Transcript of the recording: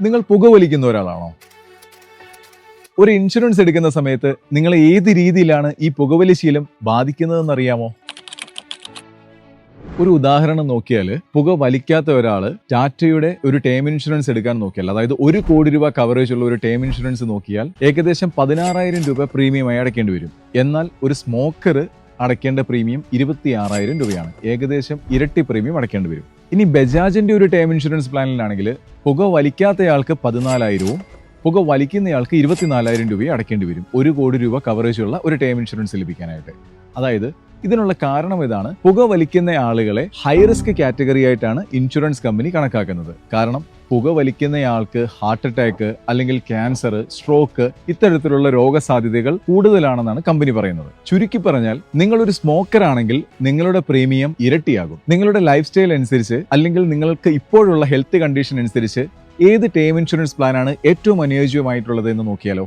നിങ്ങൾ പുകവലിക്കുന്ന ഒരാളാണോ? ഒരു ഇൻഷുറൻസ് എടുക്കുന്ന സമയത്ത് നിങ്ങൾ ഏത് രീതിയിലാണ് ഈ പുകവലി ശീലം ബാധിക്കുന്നതെന്ന് അറിയാമോ ഒരു ഉദാഹരണം നോക്കിയാൽ പുക വലിക്കാത്ത ഒരാൾ ടാറ്റയുടെ ഒരു ടേം ഇൻഷുറൻസ് എടുക്കാൻ നോക്കിയാൽ അതായത് ഒരു കോടി രൂപ കവറേജ് ഉള്ള ഒരു ടേം ഇൻഷുറൻസ് നോക്കിയാൽ ഏകദേശം പതിനാറായിരം രൂപ പ്രീമിയമായി അടയ്ക്കേണ്ടി വരും. എന്നാൽ ഒരു സ്മോക്കർ അടയ്ക്കേണ്ട പ്രീമിയം ഇരുപത്തി ആറായിരം രൂപയാണ്. ഏകദേശം ഇരട്ടി പ്രീമിയം അടയ്ക്കേണ്ടി വരും. ഇനി ബജാജിന്റെ ഒരു ടേം ഇൻഷുറൻസ് പ്ലാനിലാണെങ്കിൽ പുക വലിക്കാത്തയാൾക്ക് പതിനാലായിരവും പുക വലിക്കുന്നയാൾക്ക് ഇരുപത്തിനാലായിരം രൂപയും അടയ്ക്കേണ്ടി വരും. ഒരു കോടി രൂപ കവറേജുള്ള ഒരു ടേം ഇൻഷുറൻസ് ലഭിക്കാനായിട്ട്. അതായത് ഇതിനുള്ള കാരണം ഇതാണ്. പുക വലിക്കുന്ന ആളുകളെ ഹൈ റിസ്ക് കാറ്റഗറി ആയിട്ടാണ് ഇൻഷുറൻസ് കമ്പനി കണക്കാക്കുന്നത്. കാരണം പുക വലിക്കുന്നയാൾക്ക് ഹാർട്ട് അറ്റാക്ക് അല്ലെങ്കിൽ ക്യാൻസർ സ്ട്രോക്ക് ഇത്തരത്തിലുള്ള രോഗസാധ്യതകൾ കൂടുതലാണെന്നാണ് കമ്പനി പറയുന്നത്. ചുരുക്കി പറഞ്ഞാൽ നിങ്ങൾ ഒരു സ്മോക്കർ ആണെങ്കിൽ നിങ്ങളുടെ പ്രീമിയം ഇരട്ടിയാകും. നിങ്ങളുടെ ലൈഫ് സ്റ്റൈൽ അനുസരിച്ച് അല്ലെങ്കിൽ നിങ്ങൾക്ക് ഇപ്പോഴുള്ള ഹെൽത്ത് കണ്ടീഷൻ അനുസരിച്ച് ഏത് ടേം ഇൻഷുറൻസ് പ്ലാനാണ് ഏറ്റവും അനുയോജ്യമായിട്ടുള്ളത് എന്ന് നോക്കിയാലോ?